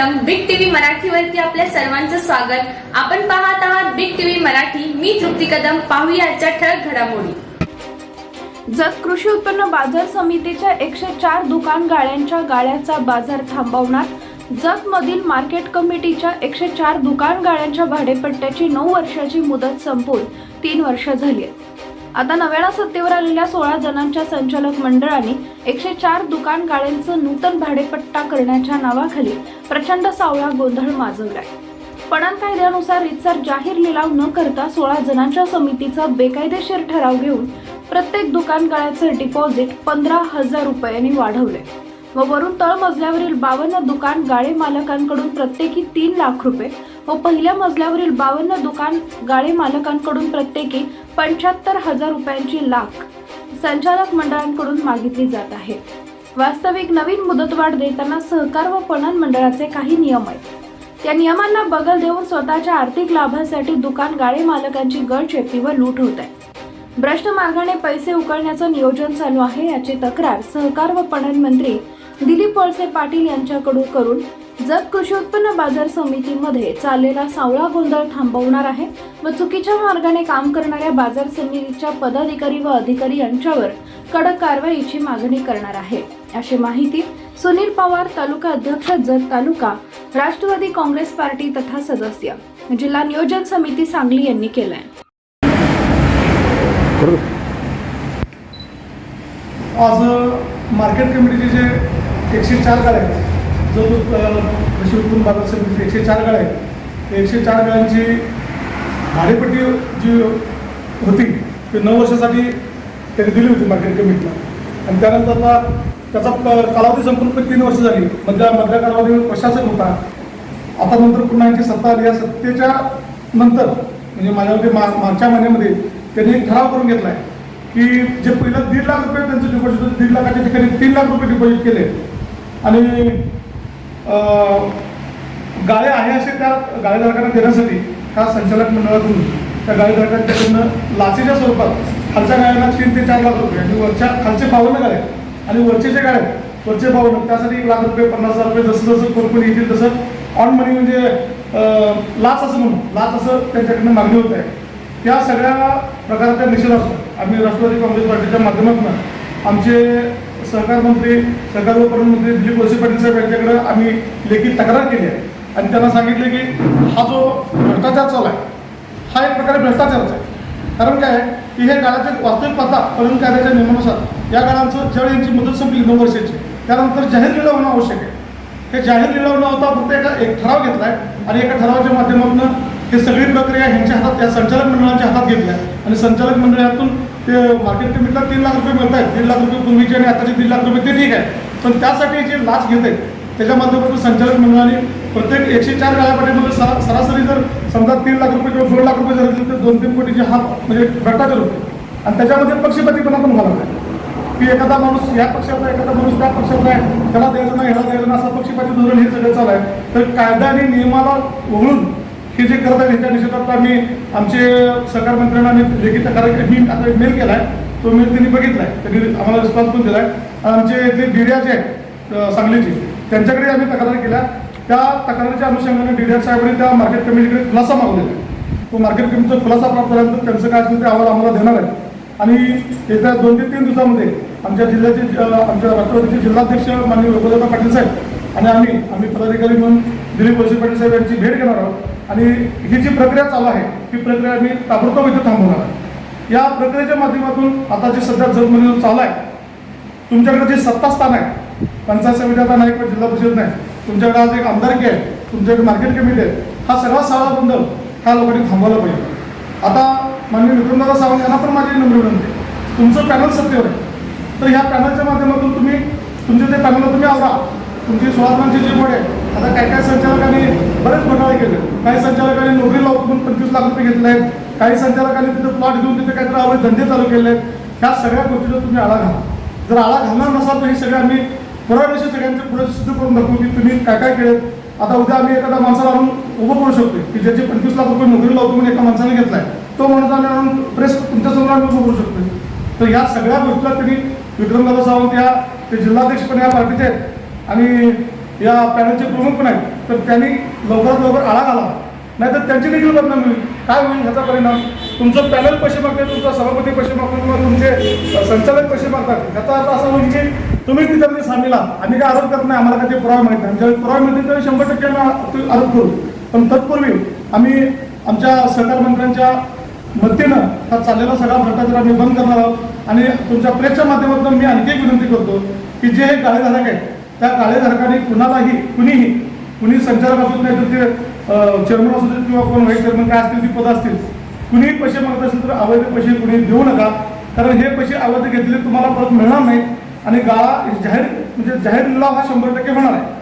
मराठीवरती आपल्या सर्वांचं स्वागत. आपण पाहत आहात बिग टीव्ही मराठी. मी तृप्ती कदम. पाहूया आजच्या ठळक घडामोडी. जत कृषी उत्पन्न बाजार समितीच्या एकशे चार दुकान गाळ्यांच्या गाळ्याचा बाजार थांबवणार. जत मधील मार्केट कमिटीच्या एकशे चार दुकान गाळ्यांच्या भाडेपट्ट्याची नऊ वर्षाची मुदत संपून तीन वर्ष झाली आहेत. आता नव्यानं सत्तेवर आलेल्या सोळा जणांच्या संचालक मंडळाने एकशे चार दुकान गाड्यांचं नूतन भाडेपट्टा करण्याच्या नावाखाली प्रचंड सावळा गोंधळ माजवलाय. पणन कायद्यानुसार रितसर जाहीर लिलाव न करता सोळा जणांच्या समितीचा बेकायदेशीर ठराव घेऊन प्रत्येक दुकान गाळ्याचं डिपॉझिट पंधरा हजार रुपयांनी वाढवलंय. व वरून तळमजल्यावरील बावन्न दुकान गाळे मालकांकडून प्रत्येकी तीन लाख रुपये व पहिल्या मजल्यावरील बावन्न दुकान गाळे मालकांकडून प्रत्येकी पंच्याहत्तर हजार रुपयांची लाख संचालक मंडळांकडून मागितली जात आहे. वास्तविक नवीन मुदतवाढ देताना सहकार व पणन मंडळाचे काही नियम आहेत. त्या नियमांना बगल देऊन स्वतःच्या आर्थिक लाभासाठी दुकान गाळे मालकांची गळचेपी व लूट होत आहे. भ्रष्ट मार्गाने पैसे उकळण्याचं नियोजन चालू आहे याची तक्रार सहकार व पणन मंत्री दिलीप वळसे पाटील यांच्याकडून करून जत कृषी उत्पन्न बाजार समितीमध्ये चाललेला सावळा गोंधळ थांबवणार आहे व चुकीच्या मार्गाने काम करणाऱ्या बाजार समितीच्या पदाधिकारी व अधिकारी यांच्यावर कडक कारवाईची मागणी करणार आहे. अशी माहिती सुनील पवार तालुका अध्यक्ष जत तालुका राष्ट्रवादी काँग्रेस पार्टी तथा सदस्य जिल्हा नियोजन समिती सांगली यांनी केलंय. आज मार्केट कमिटीचे जे एकशे चार गाड्या आहेत. जो जो कृषी उत्पन्न बाजार समितीचे एकशे चार गाड्या आहेत. एकशे चार गाड्यांची भाडेपट्टी जी होती ती नऊ वर्षासाठी त्यांनी दिली होती मार्केट कमिटीला आणि त्यानंतर आता त्याचा प- कालावधी संपूर्ण पण तीन वर्ष झाली. मधल्या मधल्या कालावधीवर प्रशासन होता. आता नंतर पुन्हा यांची सत्ता आली. या सत्तेच्या नंतर म्हणजे माझ्यामध्ये मा मागच्या महिन्यामध्ये त्यांनी एक ठराव करून घेतला आहे की जे पहिलं दीड लाख रुपये त्यांचं डिपॉझिट होतं दीड लाखाच्या ठिकाणी तीन लाख रुपये डिपॉझिट केले. आणि गाळे आहे असे त्या गाळेधारकांना देण्यासाठी ह्या संचालक मंडळातून त्या गाळेधारकांच्याकडनं लाचेच्या स्वरूपात खालच्या गाळ्यांना तीन ते चार लाख रुपये आणि वरच्या खालचे बावन्न गाळे आणि वरचे जे गाळे आहेत, वरचे बावन्न त्यासाठी एक लाख रुपये पन्नास हजार रुपये जसं जसं कोणकोणी येतील तसं ऑन मनी म्हणजे लाच असं म्हणून लाच असं त्यांच्याकडनं मागणी होत आहे. त्या सगळ्या प्रकारच्या निषेधार्थ आम्ही राष्ट्रवादी काँग्रेस पार्टीच्या माध्यमातून आमचे सहकार मंत्री सहकार उपमंत्री दिलीप वळसे पाटील साहेब यांच्याकडे आम्ही लेखी तक्रार केली आहे. आणि त्यांना सांगितले की हा जो भ्रष्टाचार चालू आहे हा एक प्रकारे भ्रष्टाचारच आहे. कारण काय आहे की हे काळाचे वास्तविक पाहता पणन कायद्याच्या नियमानुसार या काळांचं ज्यावेळी यांची मुदत संपली नऊ वर्षाची. त्यानंतर जाहीर लिलाव होणं आवश्यक आहे. हे जाहीर लिलाव न होता फक्त एका एक ठराव घेतलाय आणि एका ठरावाच्या माध्यमातून हे सगळी प्रक्रिया ह्यांच्या हातात या संचालक मंडळाच्या हातात घेतल्या. आणि संचालक मंडळातून ते मार्केट कमिटीला तीन लाख रुपये मिळत आहेत दीड लाख रुपये पूर्वीचे आणि आताचे दीड लाख रुपये ते ठीक आहे. पण त्यासाठी जे लाच घेत आहेत त्याच्या माध्यमातून संचालक मंडळाने प्रत्येक एकशे चार गाळ्यापाठीमध्ये सरा सरासरी जर समजा तीन लाख रुपये किंवा दोन लाख रुपये जर असतील तर दोन तीन कोटीचे हा म्हणजे भ्रष्टाचार होते आणि त्याच्यामध्ये पक्षपातीपणा पण आपण घालत आहे की एखादा माणूस या पक्षाचा एखादा माणूस त्या पक्षाचा आहे त्याला द्यायचं नाही ह्याला द्यायचं नाही असं पक्षपाती धोरण हे सगळं चालू आहे. तर कायदा आणि नियमाला वगळून हे जे करत आहेत ह्याच्या निषेधात आम्ही आमचे सहकार मंत्र्यांना आम्ही लेखी तक्रार मी आता एक मेल केला आहे तो मेल त्यांनी बघितला आहे त्यांनी आम्हाला रिस्पॉन्स पण दिला आहे आमचे इथले डिडिया जे आहेत सांगलीचे त्यांच्याकडे आम्ही तक्रार केल्या. त्या तक्रारीच्या अनुषंगाने डिडिया साहेबांनी त्या मार्केट कमिटीकडे खुलासा मागवलेला आहे. तो मार्केट कमिटीचा खुलासा प्राप्त झाल्यानंतर त्यांचं काय असेल ते अहवाल आम्हाला देणार आहे आणि येत्या दोन ते तीन दिवसामध्ये आमच्या जिल्ह्याचे आमच्या राष्ट्रवादीचे जिल्हाध्यक्ष माननीय वैभवदादा पाटील साहेब आणि आम्ही आम्ही पदाधिकारी म्हणून दिलीप वळसे पाटील साहेब यांची भेट घेणार आहोत. आणि ही जी प्रक्रिया चालू आहे ही प्रक्रिया मी ताबडतोब इथे थांबवणार आहे. या प्रक्रियेच्या माध्यमातून आता जे सध्या जगमध्ये म्हणजे चालू आहे तुमच्याकडे जे सत्ता स्थान आहे पंचायत समिती आता नाही किंवा जिल्हा परिषद नाही तुमच्याकडे आज एक आमदारकी आहे तुमच्याकडे मार्केट कमिटी आहे हा सगळा सारा गोंधळ ह्या लोकांनी थांबवला पाहिजे. आता माननीय विक्रमदादा सावंत यांना पण माझी नम्र विनंती आहे. तुमचं पॅनल सत्तेवर आहे. तर ह्या पॅनलच्या माध्यमातून तुम्ही तुमचे ते पॅनलला तुम्ही आवरा. तुमची सोळा जी बोर्ड आहे आता काय काय संचालकांनी बरेच घोटाळे केले. काही संचालकांनी नोकरी लावून पण पंचवीस लाख रुपये घेतले आहेत. काही संचालकांनी तिथे प्लॉट घेऊन तिथे काहीतरी अवैध धंदे चालू केले आहेत. ह्या सगळ्या गोष्टीचा तुम्ही आळा घाला. जर आळा घालणार नसाल तर हे सगळे आम्ही पुराव्याशी सगळ्यांचे पुढे सिद्ध करून दाखवू की तुम्ही काय काय केलं आता उद्या आम्ही एखादा माणसाला आणून उभं करू शकतो की ज्याचे पंचवीस लाख रुपये नोकरी लावतो म्हणून एका माणसाने घेतलाय. तो माणूस आम्ही आणून प्रेस तुमच्यासमोर आम्ही उभं करू शकतो तर या सगळ्या गोष्टीला त्यांनी विक्रमदादा सावंत या ते जिल्हाध्यक्ष पण या पार्टीचे आहेत. आणि या पॅनलचे प्रमुख पण आहेत. तर त्यांनी लवकरात लवकर आळा घाला नाहीतर त्यांची देखील बदनाम होईल. काय होईल ह्याचा परिणाम? तुमचं पॅनल पैसे मागते तुमचा सभापती पैसे मागतो किंवा तुमचे संचालक पैसे मागतात ह्याचा अर्थ असा होईल की तुम्हीच त्याच्यामध्ये म्हणजे सामील आहात आम्ही काय आरोप करत नाही आम्हाला काही ते पुरावे माहीत नाही. ज्यावेळी पुरावे मिळतील त्यावेळी शंभर टक्के आम्ही आरोप करू. पण तत्पूर्वी आम्ही आमच्या सहकार मंत्र्यांच्या मदतीनं हा चाललेला सगळा भ्रष्टाचार आम्ही बंद करणार आहोत. आणि तुमच्या प्रेसच्या माध्यमातून मी आणखी एक विनंती करतो की जे हे गाळेधारक आहेत त्या काळेधारकांनी कुणालाही कुणीही कुणी संचालक असू नाही तर ते चेअरमन असू देत किंवा कोण व्हाईस चेअरमन काय असतील ती पदं असतील. कुणीही पैसे मागत असेल तर अवैध पैसे कुणी देऊ नका. कारण हे पैसे अवैध घेतले तुम्हाला परत मिळणार नाही आणि गाळा जाहीर म्हणजे जाहीर लिलाव हा शंभर टक्के होणार आहे.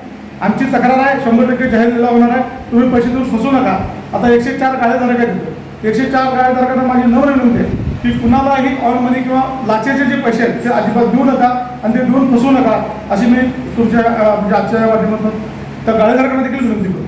आमची तक्रार आहे शंभर टक्के जाहीर लिलाव होणार आहे. तुम्ही पैसे देऊन फसू नका. आता एकशे चार गाळेधारक आहेत. एकशे चार गाळेधारकांना माझी नम्र विनंती आहे. की कुणालाही ऑन मनी किंवा लाचेचे जे पैसे आहेत ते अजिबात देऊ नका आणि ते देऊन फसवू नका अशी मी तुमच्या म्हणजे आजच्या माध्यमातून त्या गाळेधारकांना देखील विनंती करतो.